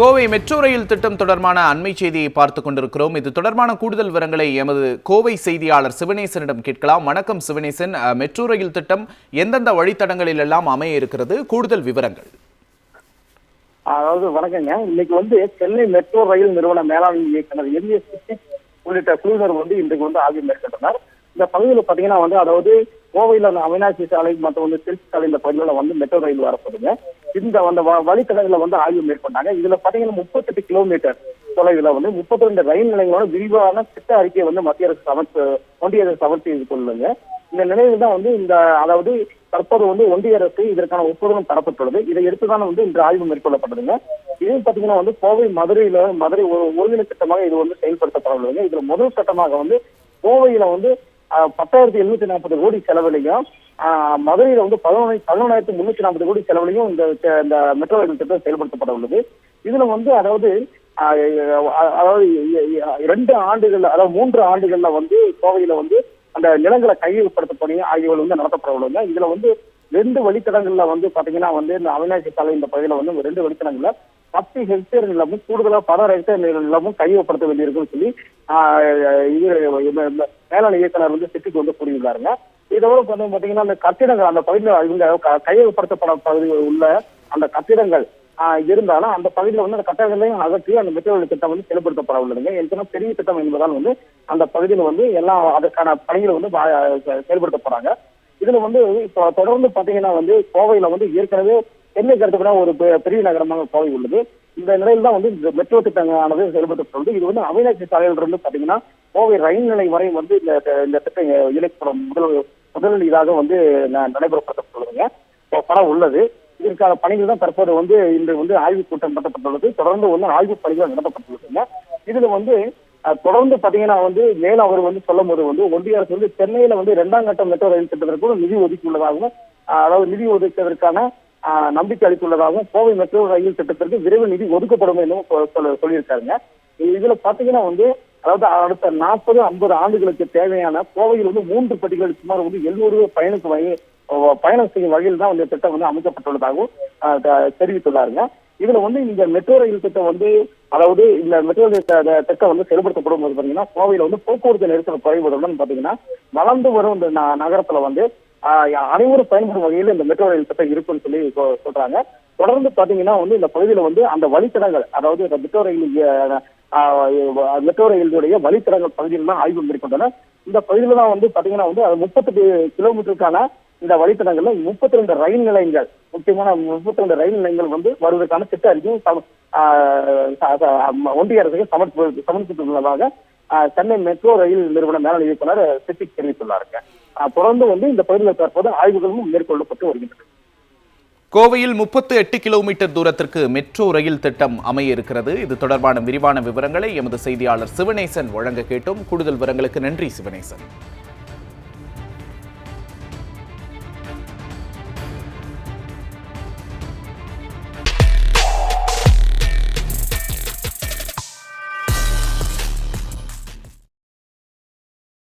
Kovai metro rail திட்டம் தொடர்பான அண்மை செய்தியை பார்த்துக் கொண்டிருக்கிறோம். இது தொடர்பான கூடுதல் விவரங்களை எமது கோவை செய்தியாளர் சிவனேசனிடம் கேட்கலாம். வணக்கம் சிவனேசன். மெட்ரோ ரயில் திட்டம் எந்தெந்த வழித்தடங்களில் எல்லாம் அமைய இருக்கிறது? கூடுதல் விவரங்கள். அதாவது வணக்கங்க. இன்னைக்கு வந்து சென்னை மெட்ரோ ரயில் நிறுவன மேலாண்மை இயக்குனர் எம் எஸ் உள்ளிட்ட குழுவினர் வந்து இன்றைக்கு வந்து ஆய்வு மேற்கொண்டனர். இந்த பகுதியில் பாத்தீங்கன்னா வந்து அதாவது கோவையில அந்த அவினாசி சாலை மற்றும் வந்து திருச்சி சாலை இந்த பகுதியில் வந்து மெட்ரோ ரயில் வரப்படுங்க இந்த அந்த வ- வழித்தடங்களை வந்து ஆய்வு மேற்கொண்டாங்க. இதுல பாத்தீங்கன்னா முப்பத்தெட்டு கிலோமீட்டர் தொலைவில் வந்து முப்பத்தி ரெண்டு ரயில் நிலையங்களோட விரிவான திட்ட அறிக்கையை வந்து மத்திய அரசு சமர்ப்ப ஒன்றிய அரசு சமர்ப்பி கொள்ளுங்க இந்த நிலையில் தான் வந்து இந்த அதாவது தற்போது வந்து ஒன்றிய அரசு இதற்கான ஒப்புதலும் தரப்பட்டுள்ளது. இதை எடுத்துதான் வந்து இன்று ஆய்வு மேற்கொள்ளப்பட்டதுங்க. இது பாத்தீங்கன்னா வந்து கோவை மதுரையில மதுரை ஒரு- ஒருங்கிணை திட்டமாக இது வந்து செயல்படுத்தப்பட உள்ளதுங்க இதுல முதல் கட்டமாக வந்து கோவையில வந்து பத்தாயிரத்தி எழுநூத்தி நாற்பது கோடி செலவுலையும் மதுரையில வந்து பதினொன்று பதினொன்றாயிரத்தி முன்னூத்தி நாற்பது கோடி செலவுலையும் இந்த இந்த மெட்ரோ ரயில் திட்டம் செயல்படுத்தப்பட உள்ளது. இதுல வந்து அதாவது அதாவது ரெண்டு ஆண்டுகள்ல அதாவது மூன்று ஆண்டுகள்ல வந்து கோவையில வந்து அந்த நிலங்களை கையகப்படுத்த பணி ஆகியவை வந்து நடத்தப்பட உள்ளது. இதுல வந்து ரெண்டு வழித்தடங்கள்ல வந்து பாத்தீங்கன்னா வந்து இந்த அவினாசி சாலை இந்த பகுதியில வந்து ரெண்டு வழித்தடங்கள்ல பத்து ஹெக்டேர் நிலமும் கூடுதலா பல ஹெக்டேர் நிலமும் கையகப்படுத்த வேண்டியிருக்குன்னு சொல்லி ஆஹ், இது மேலாண் இயக்குனர் வந்து சிட்டிக்கு வந்து கூறியுள்ளாருங்க. இதோட வந்து பாத்தீங்கன்னா அந்த கட்டிடங்கள் அந்த பகுதியில் இவங்க க- கையகப்படுத்தப்பட பகுதியில் உள்ள அந்த கட்டிடங்கள் இருந்தாலும் அந்த பகுதியில் வந்து அந்த கட்டடங்களையும் அகற்றி அந்த மெட்ரோ திட்டம் வந்து செயல்படுத்தப்பட உள்ளதுங்க. ஏற்கனவே பெரிய திட்டம் என்பதால் வந்து அந்த பகுதியில் வந்து எல்லாம் அதற்கான பணிகளை வந்து வா- செயல்படுத்த போறாங்க. இதுல வந்து இப்போ தொடர்ந்து பாத்தீங்கன்னா வந்து கோவையில வந்து ஏற்கனவே சென்னை கருத்துப்பட ஒரு பெரிய நகரமாக கோவை உள்ளது. இந்த நிலையில் தான் வந்து இந்த மெட்ரோ திட்டங்களானது செயல்படுத்தப்பட்டுள்ளது இது வந்து அவினாசி சாலையிலிருந்து பாத்தீங்கன்னா கோவை ரயில் நிலை வரை வந்து இந்த இந்த திட்டம் இணைக்கப்படும் முதல் முதல் இதாக வந்து ந- நடைமுறைப்படுத்தப்பட்டுள்ளதுங்க. இப்போ படம் உள்ளது. இதற்கான பணிகள் தான் தற்போது வந்து இன்று வந்து ஆய்வுக் கூட்டம் நடத்தப்பட்டுள்ளது. தொடர்ந்து வந்து ஆய்வுப் பணிகள் நடத்தப்பட்டுள்ளதுங்க. இதுல வந்து தொடர்ந்து பாத்தீங்கன்னா வந்து மேலும் அவர் வந்து சொல்லும் போது வந்து ஒன்றிய அரசு வந்து சென்னையில வந்து இரண்டாம் கட்ட மெட்ரோ ரயில் திட்டத்திற்கு நிதி ஒதுக்கியுள்ளதாகவும் அதாவது நிதி ஒதுக்கியதற்கான நம்பிக்கை அளித்துள்ளதாகவும் கோவை மெட்ரோ ரயில் திட்டத்திற்கு விரைவு நிதி ஒதுக்கப்படும் என்றும் சொல்ல- சொல்லியிருக்காருங்க. இதுல பாத்தீங்கன்னா வந்து அதாவது அடுத்த நாற்பது ஐம்பது ஆண்டுகளுக்கு தேவையான கோவையில் வந்து மூன்று பட்டிகள் சுமார் வந்து எழுநூறு பயணிக்கு வகை பயணம் செய்யும் வகையில் தான் இந்த திட்டம் வந்து அமைக்கப்பட்டுள்ளதாகவும் தெரிவித்துள்ளாருங்க. இதுல வந்து இந்த மெட்ரோ ரயில் திட்டம் வந்து அதாவது இந்த மெட்ரோ ரயில் திட்டம் வந்து செயல்படுத்தப்படும் போது பாத்தீங்கன்னா கோவையில வந்து போக்குவரத்து நெரிசல் குறைவதுடன் பாத்தீங்கன்னா வளர்ந்து வரும் இந்த ந- நகரத்துல வந்து அனைவரும் பயன்படும் வகையில் இந்த மெட்ரோ ரயில் திட்டம் இருக்குன்னு சொல்லி சொல்றாங்க. தொடர்ந்து பாத்தீங்கன்னா வந்து இந்த பகுதியில வந்து அந்த வழித்தடங்கள் அதாவது இந்த மெட்ரோ ரயில் மெட்ரோ ரயிலுடைய வழித்தடங்கள் பகுதியில் தான் ஆய்வு மேற்கொண்டனர் இந்த பகுதியில தான் வந்து பாத்தீங்கன்னா வந்து அது முப்பத்தெட்டு கிலோமீட்டருக்கான இந்த வழித்தடங்கள்ல முப்பத்தி ரெண்டு ரயில் நிலையங்கள் முக்கியமான முப்பத்தி ரெண்டு ரயில் நிலையங்கள் வந்து வருவதற்கான திட்ட அறிக்கையும் சம- ஒன்றிய அரசுக்கு சமர்ப்பி சமர்ப்பித்துள்ளதாக சென்னை மெட்ரோ ரயில் நிறுவன மேலாண் இயக்குனர் சித்திக் தெரிவித்துள்ளாருங்க. தொடர்ந்து வந்து இந்த பகுதியில் தற்போது ஆய்வுகளும் மேற்கொள்ளப்பட்டு வருகின்றன. கோவையில் முப்பத்து எட்டு கிலோமீட்டர் தூரத்திற்கு மெட்ரோ ரயில் திட்டம் அமைய இருக்கிறது இது தொடர்பான விரிவான விவரங்களை எமது செய்தியாளர் சிவனேசன் வழங்க கேட்டோம். கூடுதல் விவரங்களுக்கு நன்றி சிவனேசன்.